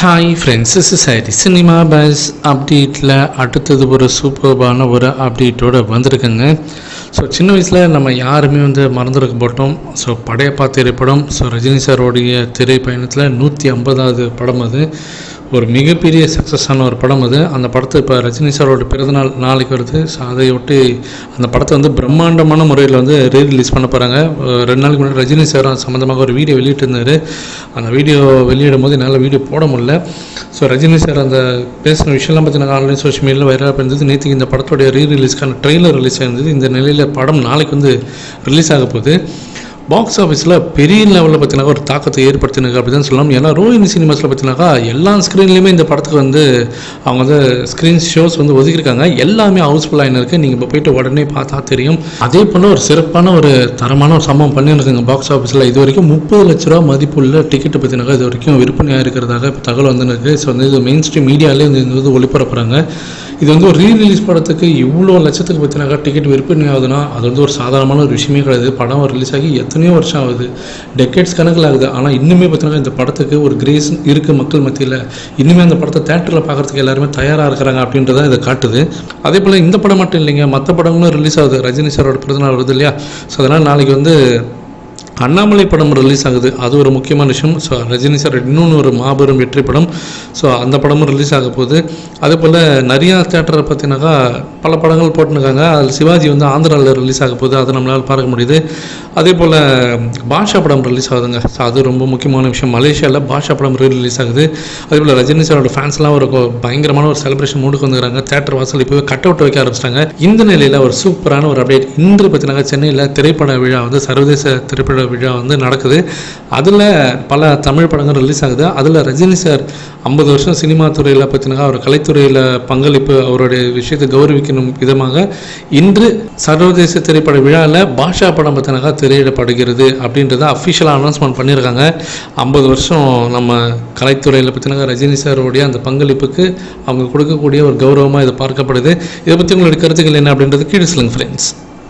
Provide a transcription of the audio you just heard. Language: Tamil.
Hi friends society cinema base அப்டேட்டில் அடுத்தது ஒரு சூப்பர்பான ஒரு அப்டேட்டோடு வந்திருக்குங்க. ஸோ சின்ன வயசில் நம்ம யாருமே வந்து மறந்துருக்க போட்டோம் ஸோ படையப்பா திரைப்படம். ஸோ ரஜினி சாரோடைய திரைப்பயணத்தில் நூற்றி ஐம்பதாவது படம் அது. ஒரு மிகப்பெரிய சக்ஸஸான ஒரு படம் அது. அந்த படத்தை இப்போ ரஜினி சாரோட பிறந்தநாள் நாளைக்கு வருது. ஸோ அதையொட்டி அந்த படத்தை வந்து பிரம்மாண்டமான முறையில் வந்து ரீ ரிலீஸ் பண்ண போகிறாங்க ரெண்டு நாளைக்கு முன்னாடி ரஜினி சார் சம்மந்தமாக ஒரு வீடியோ வெளியிட்டிருந்தார். அந்த வீடியோ வெளியிடும் போது என்னால் வீடியோ போட முடியல. ஸோ ரஜினி சார் அந்த பேசின விஷயம்லாம் பார்த்தீங்கன்னா ஆன்லைன் சோஷியல் மீடியாவில் வைரலாக இருந்தது. நேற்று இந்த படத்தோடைய ரீ ரிலீஸ்க்கான ட்ரெய்லர் ரிலீஸ் ஆயிருந்தது. இந்த நிலையில் படம் நாளைக்கு வந்து ரிலீஸ் ஆக போகுது. பாக்ஸ் ஆஃபீஸில் பெரிய லெவலில் பார்த்தீங்கன்னா ஒரு தாக்கத்தை ஏற்படுத்தினாங்க அப்படின்னு சொல்லலாம் ஏன்னா ரோஹினி சினிமாஸில் பார்த்தீங்கன்னாக்கா எல்லா ஸ்க்ரீன்லேயுமே இந்த படத்துக்கு வந்து அவங்க வந்து ஸ்க்ரீன் ஷோஸ் வந்து ஒதுக்கியிருக்காங்க. எல்லாமே ஹவுஸ்ஃபுல்லாக இருக்குது நீங்கள் இப்போ போயிட்டு உடனே பார்த்தா தெரியும். அதே போல் ஒரு சிறப்பான ஒரு தரமான ஒரு சம்பவம் பண்ணியிருக்காங்க பாக்ஸ் ஆஃபீஸில் இது வரைக்கும் முப்பது லட்ச ரூபா மதிப்புள்ள டிக்கெட்டு பார்த்தீங்கன்னாக்கா இது வரைக்கும் விற்பனையாக இருக்கிறதாக இப்போ தகவல் வந்து இருக்குது ஸோ வந்து இது மெயின் ஸ்ட்ரீம் மீடியாலே இந்த வந்து ஒளிபரப்புகிறாங்க இது வந்து ஒரு ரீ ரிலீஸ் படத்துக்கு இவ்வளோ லட்சத்துக்கு பார்த்தீங்கன்னாக்கா டிக்கெட் விற்பனை ஆகுதுன்னா அது வந்து ஒரு சாதாரணமான ஒரு விஷயமே கிடையாது. படம் ரிலீஸ் ஆகி எத்தனையோ வருஷம் ஆகுது. டெக்கேட்ஸ் கணக்கில் ஆகுது. ஆனால் இன்னுமே பார்த்தீங்கன்னா இந்த படத்துக்கு ஒரு கிரேஸ் இருக்குது மக்கள் மத்தியில். இன்னுமே அந்த படத்தை தேட்டரில் பார்க்குறதுக்கு எல்லாருமே தயாராக இருக்கிறாங்க அப்படின்றத இதை காட்டுது. அதே போல் இந்த படம் மட்டும் இல்லைங்க. மற்ற படங்களும் ரிலீஸ் ஆகுது. ரஜினி சாரோட பிறந்தநாள் வருது இல்லையா? ஸோ அதனால் நாளைக்கு வந்து அண்ணாமலை படம் ரிலீஸ் ஆகுது. அது ஒரு முக்கியமான விஷயம். ஸோ ரஜினி சார் இன்னொன்று ஒரு மாபெரும் வெற்றி படம். ஸோ அந்த படமும் ரிலீஸ் ஆக போகுது. அதே போல் நிறையா தேட்டரை பார்த்தீங்கன்னாக்கா பல படங்கள் போட்டுருக்காங்க. அதில் சிவாஜி வந்து ஆந்திராவில் ரிலீஸ் ஆக போகுது. அதை நம்மளால் பார்க்க முடியுது. அதே போல் பாஷா படம் ரிலீஸ் ஆகுதுங்க. ஸோ அது ரொம்ப முக்கியமான விஷயம். மலேசியாவில் பாஷா படம் ரிலீஸ் ஆகுது. அதே போல் ரஜினி சாரோட ஃபேன்ஸ்லாம் ஒரு பயங்கரமான ஒரு செலிப்ரேஷன் மூடுக்கு வந்துக்கிறாங்க. தேட்டர் வாசல் இப்போவே கட் அவுட் வைக்க ஆரம்பிச்சிட்டாங்க. இந்த நிலையில் ஒரு சூப்பரான ஒரு அப்டேட் இன்று பார்த்தீங்கன்னா சென்னையில் திரைப்பட விழா வந்து சர்வதேச திரைப்பட விழா வந்து நடக்குது. அதில் பல தமிழ் படங்கள் ரிலீஸ் ஆகுது. அதில் ரஜினி சார் ஐம்பது வருஷம் சினிமா துறையில் பார்த்தீங்கன்னா அவர் கலைத்துறையில் பங்களிப்பு அவருடைய விஷயத்தை கௌரவிக்கணும் விதமாக இன்று சர்வதேச திரைப்பட விழாவில் பாஷா படம் பார்த்தீங்கன்னா திரையிடப்படுகிறது அப்படின்றத அஃபிஷியலாக அனௌன்ஸ்மெண்ட் பண்ணியிருக்காங்க. ஐம்பது வருஷம் நம்ம கலைத்துறையில் பார்த்தீங்கன்னா ரஜினி சாருடைய அந்த பங்களிப்புக்கு அவங்க கொடுக்கக்கூடிய ஒரு கௌரவமாக இது பார்க்கப்படுது. இதை பற்றி உங்களுடைய கருத்துக்கள் என்ன அப்படின்றது கீழே சொல்லுங்கள் ஃப்ரெண்ட்ஸ்